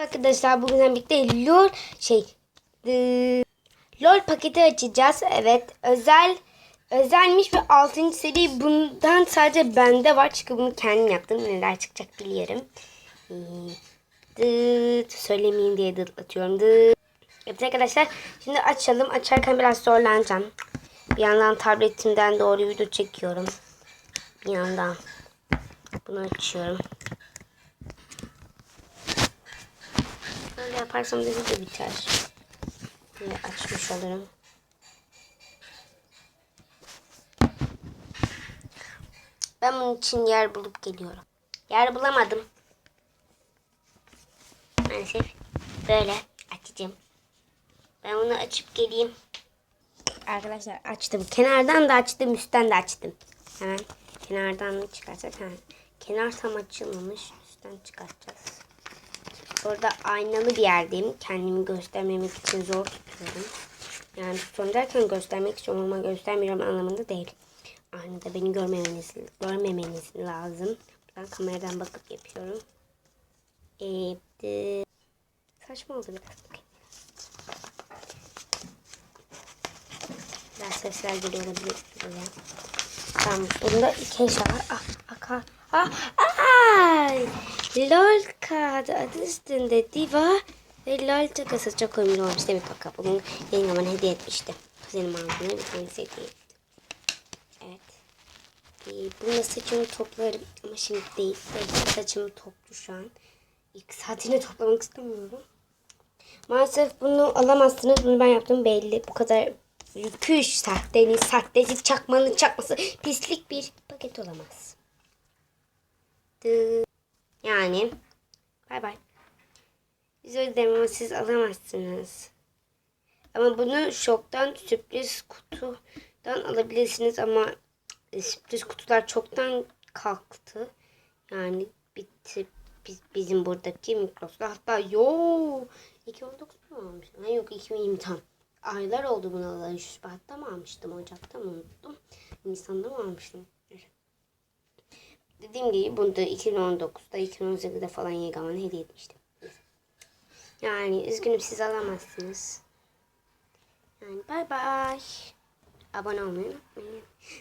Arkadaşlar bugün birlikte LOL şey e, LOL paketi açacağız. Evet özel özelmiş ve 6. seri bundan sadece bende var. Çünkü bunu kendim yaptım. Neler çıkacak biliyorum. E, dıt, söylemeyeyim diye dıtlatıyorum. Dıt. Evet arkadaşlar şimdi açalım. Açarken biraz zorlanacağım. Bir yandan tabletimden doğru video çekiyorum. Bir yandan bunu açıyorum. Yaparsam dizi de biter. Diye açmış olurum. Ben bunun için yer bulup geliyorum. Yer bulamadım. Maalesef böyle açacağım. Ben bunu açıp geleyim. Arkadaşlar açtım. Kenardan da açtım, üstten de açtım. Hemen kenardan da çıkarsak. Kenar tam açılmamış. Üstten çıkartacağız. Orada aynalı bir yerdeyim. Kendimi göstermemek için zor tutuyorum. Yani tutuyorum göstermek için ama göstermiyorum anlamında değil. Aynada beni görmemeniz, görmemeniz lazım. Ben kameradan bakıp yapıyorum. Evet. Saçma oldu biraz. Biraz sesler geliyor olabilir. Tamam. Bunda iki eşya var. Ah, ah, ah, ah. LOL kağıdı adı üstünde diva ve LOL takası çok uyumlu olmuş. Demek bakalım. Bugün yenge bana hediye etmişti. Kuzenim aldığını bir tanesi hediye etti. Evet. Ee, bununla saçımı toplarım ama şimdi değil. Belki saçımı toplu şu an. İlk saatini toplamak istemiyorum. Maalesef bunu alamazsınız. Bunu ben yaptım belli. Bu kadar rüküş, sahtenin, sahteci, çakmanın çakması pislik bir paket olamaz. Dı. Yani bay bay. Ama siz alamazsınız. Ama bunu şoktan sürpriz kutudan alabilirsiniz ama e, sürpriz kutular çoktan kalktı. Yani bitti biz, bizim buradaki Mikros'ta. Hatta yo 2019 mu almıştım? Ha, yok 2020 tam. Aylar oldu bunu alalı. Şubat'ta mı almıştım? Ocak'ta mı unuttum? Nisan'da mı almıştım? Dediğim gibi bunu da 2019'da 2018'de falan Yegaman hediye etmiştim. Yani üzgünüm siz alamazsınız. Yani bay bay. Abone olmayı.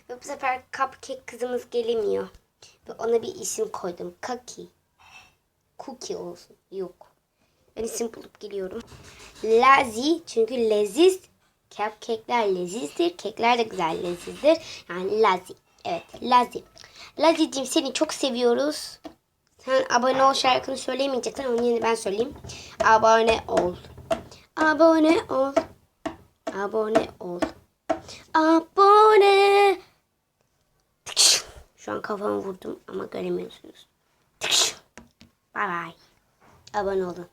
Ve bu sefer cupcake kızımız gelemiyor. Ve ona bir isim koydum. Kaki. Cookie olsun. Yok. Ben isim bulup geliyorum. Lazi çünkü leziz. Cupcake'ler lezizdir. Kekler de güzel lezizdir. Yani Lazi. Evet Lazi. Lazi'cim seni çok seviyoruz. Sen abone ol şarkını söyleyemeyeceksin. Onun yerine ben söyleyeyim. Abone ol. Abone ol. Abone ol. Abone. Şu an kafamı vurdum ama göremiyorsunuz. Bye bye. Abone olun.